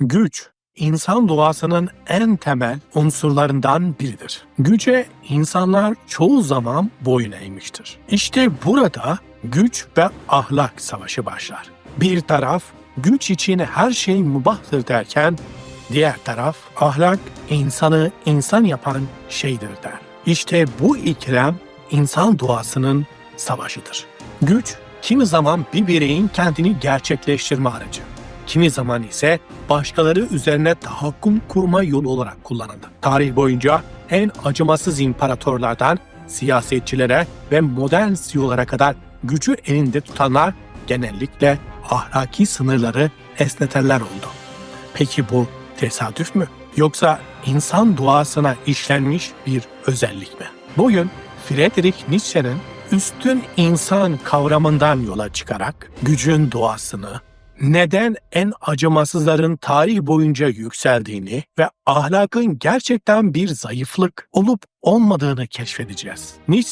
Güç, insan doğasının en temel unsurlarından biridir. Güce insanlar çoğu zaman boyun eğmiştir. İşte burada güç ve ahlak savaşı başlar. Bir taraf güç için her şey mubahtır derken diğer taraf ahlak insanı insan yapan şeydir der. İşte bu ikilem insan doğasının savaşıdır. Güç kimi zaman bir bireyin kendini gerçekleştirme aracı, kimi zaman ise başkaları üzerine tahakküm kurma yolu olarak kullanıldı. Tarih boyunca en acımasız imparatorlardan siyasetçilere ve modern CEO'lara kadar gücü elinde tutanlar genellikle ahlaki sınırları esnetenler oldu. Peki bu tesadüf mü? Yoksa insan doğasına işlenmiş bir özellik mi? Bugün Friedrich Nietzsche'nin üstün insan kavramından yola çıkarak gücün doğasını, neden en acımasızların tarih boyunca yükseldiğini ve ahlakın gerçekten bir zayıflık olup olmadığını keşfedeceğiz. Nietzsche